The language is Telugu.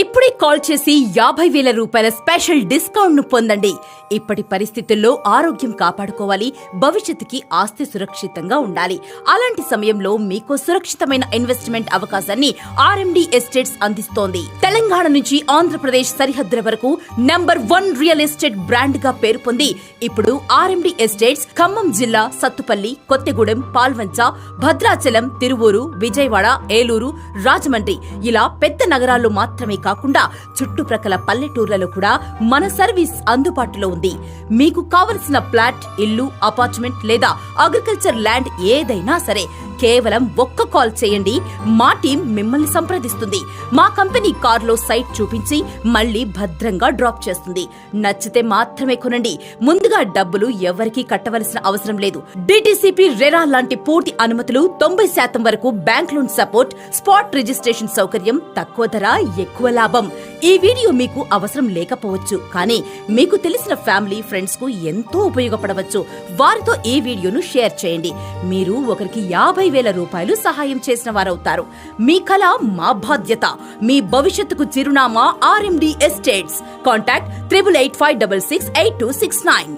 ఇప్పుడే కాల్ చేసి యాభై వేల రూపాయల స్పెషల్ డిస్కౌంట్ను పొందండి. ఇప్పటి పరిస్థితుల్లో ఆరోగ్యం కాపాడుకోవాలి భవిష్యత్తుకి ఆస్తి సురక్షితంగా ఉండాలి. అలాంటి సమయంలో మీకు సురక్షితమైన ఇన్వెస్ట్మెంట్ అవకాశాన్ని ఆర్ఎండి ఎస్టేట్స్ అందిస్తోంది. తెలంగాణ నుంచి ఆంధ్రప్రదేశ్ సరిహద్దుల వరకు నంబర్ వన్ రియల్ ఎస్టేట్ బ్రాండ్గా పేరు పొంది ఇప్పుడు ఆర్ఎండి ఎస్టేట్స్ ఖమ్మం జిల్లా సత్తుపల్లి కొత్తగూడెం పాల్వంచ భద్రాచలం తిరువూరు విజయవాడ ఏలూరు రాజమండ్రి ఇలా పెద్ద నగరాల్లో మాత్రమే కాకుండా చుట్టుప్రక్కల పల్లెటూర్లలో కూడా మన సర్వీస్ అందుబాటులో ఉంది. మీకు కావలసిన ప్లాట్ ఇల్లు అపార్ట్మెంట్ లేదా అగ్రికల్చర్ ల్యాండ్ ఏదైనా సరే కేవలం ఒక్క కాల్ చేయండి. మా టీం మిమ్మల్ని సంప్రదిస్తుంది. మా కంపెనీ కార్లో సైట్ చూపించి మళ్ళీ భద్రంగా డ్రాప్ చేస్తుంది. నచ్చితే మాత్రమే కొనండి. ముందుగా డబ్బులు ఎవరికీ కట్టవలసిన అవసరం లేదు. డిటిసిపి రెరా లాంటి పూర్తి అనుమతులు తొంభై శాతం వరకు bank loan support spot registration సౌకర్యం తక్కువ ధర ఎక్కువ లాభం. ఈ వీడియో మీకు అవసరం లేకపోవచ్చు కానీ మీకు తెలిసిన ఫ్యామిలీ ఫ్రెండ్స్కు ఎంతో ఉపయోగపడవచ్చు. వారితో ఈ వీడియోను షేర్ చేయండి. మీరు ఒకరికి యాభై వేల రూపాయలు సహాయం చేసిన వారవుతారు. మీ కళ మా బాధ్యత మీ భవిష్యత్తుకు చిరునామా RMD estates. Contact triple eight five double six eight two six nine.